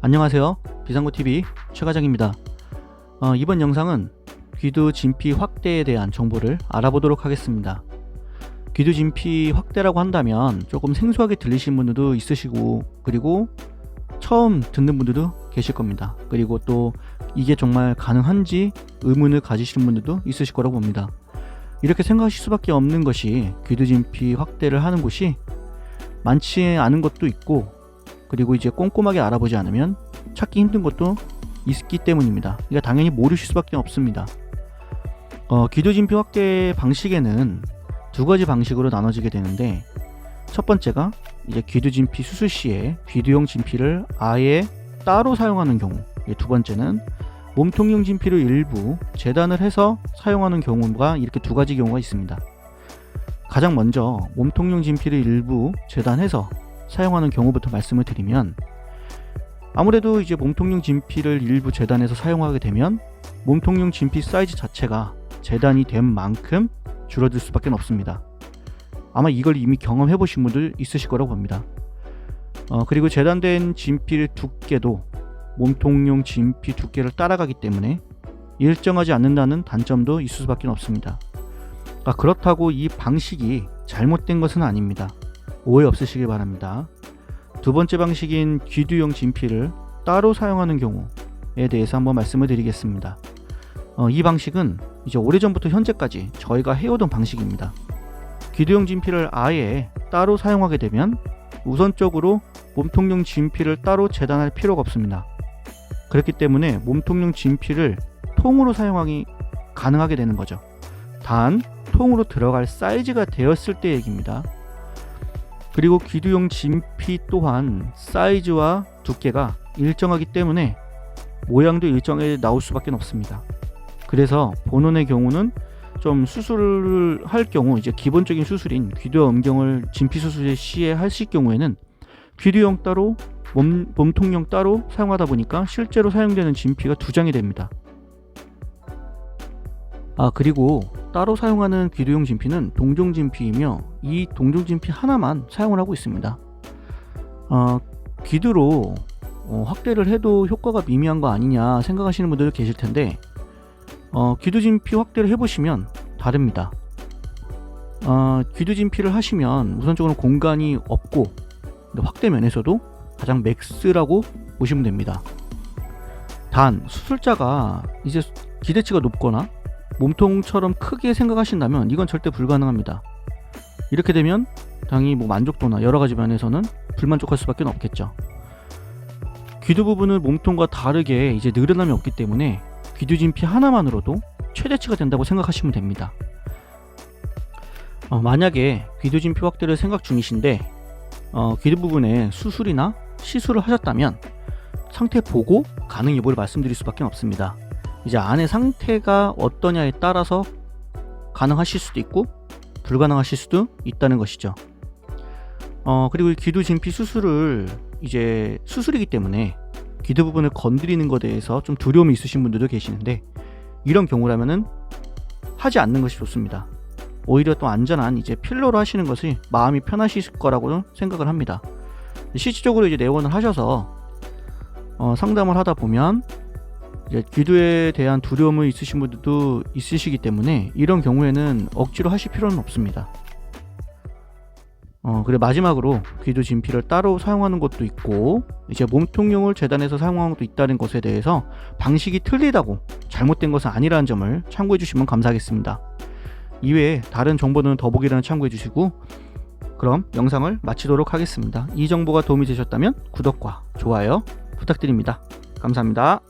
안녕하세요. 비상구TV 최과장입니다. 어, 이번 영상은 귀두 진피 확대에 대한 정보를 알아보도록 하겠습니다. 귀두 진피 확대라고 한다면 조금 생소하게 들리신 분들도 있으시고 그리고 처음 듣는 분들도 계실 겁니다. 그리고 또 이게 정말 가능한지 의문을 가지시는 분들도 있으실 거라고 봅니다. 이렇게 생각하실 수밖에 없는 것이 귀두 진피 확대를 하는 곳이 많지 않은 것도 있고 그리고 이제 꼼꼼하게 알아보지 않으면 찾기 힘든 것도 있기 때문입니다. 그러니까 당연히 모르실 수밖에 없습니다. 어, 기도진피 확대 방식에는 두 가지 방식으로 나눠지게 되는데 첫 번째가 이제 귀두진피 수술 시에 귀두용 진피를 아예 따로 사용하는 경우 이두 번째는 몸통용 진피를 일부 재단을 해서 사용하는 경우가 이렇게 두 가지 경우가 있습니다. 가장 먼저 몸통용 진피를 일부 재단해서 사용하는 경우부터 말씀을 드리면 아무래도 이제 몸통용 진피를 일부 재단해서 사용하게 되면 몸통용 진피 사이즈 자체가 재단이 된 만큼 줄어들 수밖에 없습니다. 아마 이걸 이미 경험해 보신 분들 있으실 거라고 봅니다. 어, 그리고 재단된 진피의 두께도 몸통용 진피 두께를 따라가기 때문에 일정하지 않는다는 단점도 있을 수밖에 없습니다. 아, 그렇다고 이 방식이 잘못된 것은 아닙니다. 오해 없으시길 바랍니다. 두 번째 방식인 귀두용 진피를 따로 사용하는 경우에 대해서 한번 말씀을 드리겠습니다. 어, 이 방식은 이제 오래전부터 현재까지 저희가 해오던 방식입니다. 귀두용 진피를 아예 따로 사용하게 되면 우선적으로 몸통용 진피를 따로 재단할 필요가 없습니다. 그렇기 때문에 몸통용 진피를 통으로 사용하기 가능하게 되는 거죠. 단 통으로 들어갈 사이즈가 되었을 때 얘기입니다. 그리고 귀두용 진피 또한 사이즈와 두께가 일정하기 때문에 모양도 일정하게 나올 수밖에 없습니다. 그래서 본원의 경우는 좀 수술을 할 경우 이제 기본적인 수술인 귀두와 음경을 진피 수술 시에 하실 경우에는 귀두용 따로 몸, 몸통용 따로 사용하다 보니까 실제로 사용되는 진피가 두 장이 됩니다. 아 그리고 따로 사용하는 귀두용 진피는 동종 진피이며 이 동종 진피 하나만 사용을 하고 있습니다. 어, 귀두로 어, 확대를 해도 효과가 미미한 거 아니냐 생각하시는 분들 계실 텐데 어, 귀두 진피 확대를 해보시면 다릅니다. 어, 귀두 진피를 하시면 우선적으로 공간이 없고 확대 면에서도 가장 맥스라고 보시면 됩니다. 단 수술자가 이제 기대치가 높거나 몸통처럼 크게 생각하신다면 이건 절대 불가능합니다. 이렇게 되면 당연히 뭐 만족도나 여러 가지 면에서는 불만족할 수밖에 없겠죠. 귀두 부분은 몸통과 다르게 이제 늘어남이 없기 때문에 귀두진피 하나만으로도 최대치가 된다고 생각하시면 됩니다. 어, 만약에 귀두진피 확대를 생각 중이신데 어, 귀두 부분에 수술이나 시술을 하셨다면 상태 보고 가능 여부를 말씀드릴 수밖에 없습니다. 이제 안의 상태가 어떠냐에 따라서 가능하실 수도 있고 불가능하실 수도 있다는 것이죠. 어, 그리고 이 귀두 진피 수술을 이제 수술이기 때문에 귀두 부분을 건드리는 것에 대해서 좀 두려움이 있으신 분들도 계시는데 이런 경우라면은 하지 않는 것이 좋습니다. 오히려 또 안전한 이제 필러로 하시는 것이 마음이 편하실 거라고 생각을 합니다. 실질적으로 이제 내원을 하셔서 어, 상담을 하다 보면 귀두에 대한 두려움을 있으신 분들도 있으시기 때문에 이런 경우에는 억지로 하실 필요는 없습니다. 어, 그리고 마지막으로 귀두 진피를 따로 사용하는 것도 있고 이제 몸통용을 재단해서 사용하는 것도 있다는 것에 대해서 방식이 틀리다고 잘못된 것은 아니라는 점을 참고해 주시면 감사하겠습니다. 이외에 다른 정보는 더보기란을 참고해 주시고 그럼 영상을 마치도록 하겠습니다. 이 정보가 도움이 되셨다면 구독과 좋아요 부탁드립니다. 감사합니다.